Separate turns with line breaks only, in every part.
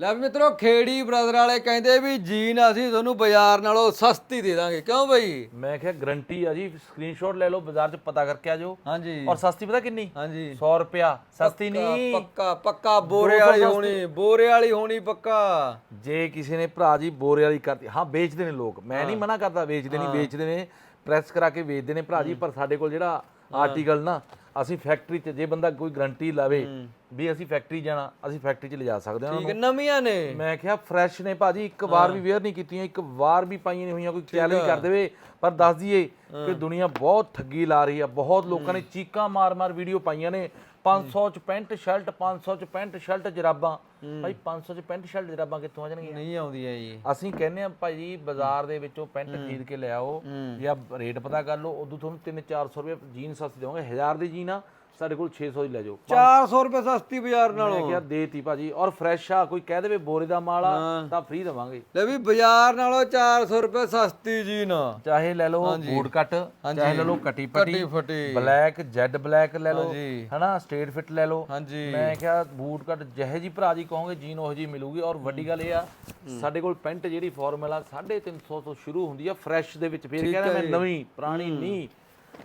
ਲੈ ਵੀ ਮਿੱਤਰੋ ਖੇੜੀ ਬ੍ਰਦਰ ਵਾਲੇ ਕਹਿੰਦੇ ਵੀ ਜੀਨ ਅਸੀਂ ਤੁਹਾਨੂੰ ਬਾਜ਼ਾਰ ਨਾਲੋਂ ਸਸਤੀ ਦੇ ਦਾਂਗੇ। ਕਿਉਂ ਬਈ?
ਮੈਂ ਕਿਹਾ ਗਰੰਟੀ ਆ ਜੀ ਸਕਰੀਨਸ਼ਾਟ ਲੈ ਲਓ ਬਾਜ਼ਾਰ 'ਚ ਪਤਾ ਕਰਕੇ ਆ ਜਾਓ।
ਹਾਂਜੀ।
ਔਰ ਸਸਤੀ ਪਤਾ ਕਿੰਨੀ?
ਹਾਂਜੀ।
100 ਰੁਪਿਆ। ਸਸਤੀ ਨਹੀਂ।
ਪੱਕਾ ਪੱਕਾ ਬੋਰੇ ਵਾਲੀ ਹੋਣੀ ਬੋਰੇ ਵਾਲੀ ਹੋਣੀ ਪੱਕਾ।
ਜੇ ਕਿਸੇ ਨੇ ਭਰਾ ਜੀ ਬੋਰੇ ਵਾਲੀ ਕਰਤੀ ਹਾਂ ਵੇਚਦੇ ਨੇ ਲੋਕ। ਮੈਂ ਨਹੀਂ ਮਨਾ ਕਰਦਾ ਵੇਚਦੇ ਨਹੀਂ ਵੇਚਦੇ ਨੇ ਪ੍ਰੈਸ ਕਰਾ ਕੇ ਵੇਚਦੇ ਨੇ ਭਰਾ ਜੀ ਪਰ ਸਾਡੇ ਕੋਲ ਜਿਹੜਾ ਆਰਟੀਕਲ ਨਾ ਅਸੀਂ ਫੈਕਟਰੀ 'ਚ ਜੇ ਬੰਦਾ ਕੋਈ ਗਰੰਟੀ ਲਾਵੇ ਵੀ ਅਸੀਂ ਫੈਕਟਰੀ ਜਾਣਾ ਅਸੀਂ ਫੈਕਟਰੀ 'ਚ ਲਿਜਾ ਸਕਦੇ ਹਾਂ
ਠੀਕ ਨਵੀਆਂ ਨੇ।
ਮੈਂ ਕਿਹਾ ਫਰੈਸ਼ ਨੇ ਭਾਜੀ ਇੱਕ ਵਾਰ ਵੀ ਵੇਅਰ ਨਹੀਂ ਕੀਤੀਆਂ ਇੱਕ ਵਾਰ ਵੀ ਪਾਈਆਂ ਨਹੀਂ ਹੋਈਆਂ ਕੋਈ ਚੈਲੰਜ ਕਰ ਦੇਵੇ। ਪਰ ਦੱਸ ਦਈਏ ਕਿ ਦੁਨੀਆ ਬਹੁਤ ਠੱਗੀ ਲਾ ਰਹੀ ਆ ਬਹੁਤ ਲੋਕਾਂ ਨੇ ਚੀਕਾਂ ਮਾਰ-ਮਾਰ ਵੀਡੀਓ ਪਾਈਆਂ ਨੇ 500 ਚ ਪੈਂਟ ਸ਼ਰਟ 500 ਚ ਪੈਂਟ ਸ਼ਰਟ ਜਰਾਬਾਂ। ਭਾਈ 500 ਚ ਪੈਂਟ ਸ਼ਰਟ ਜਰਾਬਾਂ ਕਿੱਥੋਂ ਆ ਜਾਣਗੀਆਂ?
ਨਹੀਂ ਆਉਂਦੀਆਂ ਜੀ।
ਅਸੀਂ ਕਹਿੰਦੇ ਆ ਭਾਈ ਬਾਜ਼ਾਰ ਦੇ ਵਿੱਚੋਂ ਪੈਂਟ ਖਰੀਦ ਕੇ ਲਿਆਓ ਜਾਂ ਰੇਟ ਪਤਾ ਕਰ ਲਓ ਉਦੋਂ ਤੁਹਾਨੂੰ 3-400 ਰੁਪਏ ਜੀਨ ਸਸਤੀ ਦੇਵਾਂਗੇ। 1000 ਦੀ ਜੀਨ ਆ ਸਾਡੇ ਕੋਲ 600 ਦੀ ਲੈ ਜਾਓ।
400 ਰੁਪਏ ਸਸਤੀ ਬਾਜ਼ਾਰ
ਮੈਂ
ਨਾਲੋਂ।
ਕਿਹਾ ਦੇਤੀ ਭਾਜੀ। ਔਰ ਫਰੈਸ਼ ਆ ਕੋਈ ਕਹਿ ਦੇਵੇ ਬੋਰੇ ਦਾ ਮਾਲ ਆ ਤਾਂ ਫ੍ਰੀ ਦੇਵਾਂਗੇ।
ਲੈ ਵੀ ਬਾਜ਼ਾਰ ਨਾਲੋਂ 400 ਰੁਪਏ ਸਸਤੀ ਜੀਨ
ਚਾਹੇ ਲੈ ਲਓ ਬੂਟ ਕੱਟ ਚਾਹੇ ਲੈ ਲਓ ਕਟੀ ਪਟੀ ਬਲੈਕ ਜੈਡ ਬਲੈਕ ਲੈ ਲਓ। ਹਨਾ ਸਟੇਟ ਫਿਟ ਲੈ ਲਓ। ਮੈਂ ਕਿਹਾ ਬੂਟ ਕੱਟ ਜਿਹੇ ਜੀ ਭਰਾ ਜੀ ਕਹੋਗੇ ਜੀਨ ਉਹ ਜੀ ਮਿਲੂਗੀ। ਔਰ ਵੱਡੀ ਗੱਲ ਇਹ ਆ ਸਾਡੇ ਕੋਲ ਪੈਂਟ ਜਿਹੜੀ ਫਾਰਮੂਲਾ 350 ਤੋਂ ਸ਼ੁਰੂ ਹੁੰਦੀ ਆ ਫਰੈਸ਼ ਦੇ ਵਿੱਚ। ਫਿਰ ਕਹਿੰਦਾ ਮੈਂ ਨਵੀਂ ਪੁਰਾਣੀ ਨਹੀਂ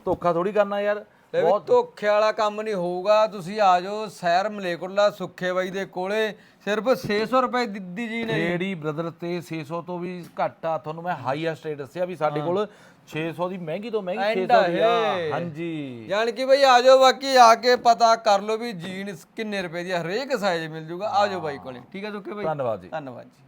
ਧੋਖਾ ਥੋੜੀ ਕਰਨਾ ਯਾਰ।
ਲੈ ਵੀ ਧੋਖੇ ਵਾਲਾ ਕੰਮ ਨਹੀਂ ਹੋਊਗਾ। ਤੁਸੀਂ ਆ ਜਾਓ ਸੈਰ ਮਲੇਕੁਰਲਾ ਸੁੱਖੇ ਬਾਈ ਦੇ ਕੋਲੇ। ਸਿਰਫ 600 ਰੁਪਏ ਦਿੱਦੀ ਜੀ ਨੇ।
ਲੇਡੀ ਬ੍ਰਦਰ ਤੇ 600 ਤੋਂ ਵੀ ਘੱਟ ਆ। ਤੁਹਾਨੂੰ ਮੈਂ ਹਾਈਐਸਟ ਰੇਟ ਦੱਸਿਆ ਵੀ ਸਾਡੇ ਕੋਲ 600 ਦੀ ਮਹਿੰਗੀ ਤੋਂ ਮਹਿੰਗੀ
ਐਂਡ
600 ਦੀ ਆ। ਹਾਂਜੀ।
ਜਾਣ ਕਿ ਬਈ ਆ ਜਾਓ ਬਾਕੀ ਆ ਕੇ ਪਤਾ ਕਰ ਲਓ ਵੀ ਜੀਨਸ ਕਿੰਨੇ ਰੁਪਏ ਦੀ ਹਰੇਕ ਸਾਈਜ਼ ਮਿਲ ਜੂਗਾ। ਆ ਜਾਓ ਬਾਈ ਕੋਲੇ। ਠੀਕ ਹੈ ਸੁੱਖੇ ਬਾਈ?
ਧੰਨਵਾਦ ਜੀ।
ਧੰਨਵਾਦ ਜੀ।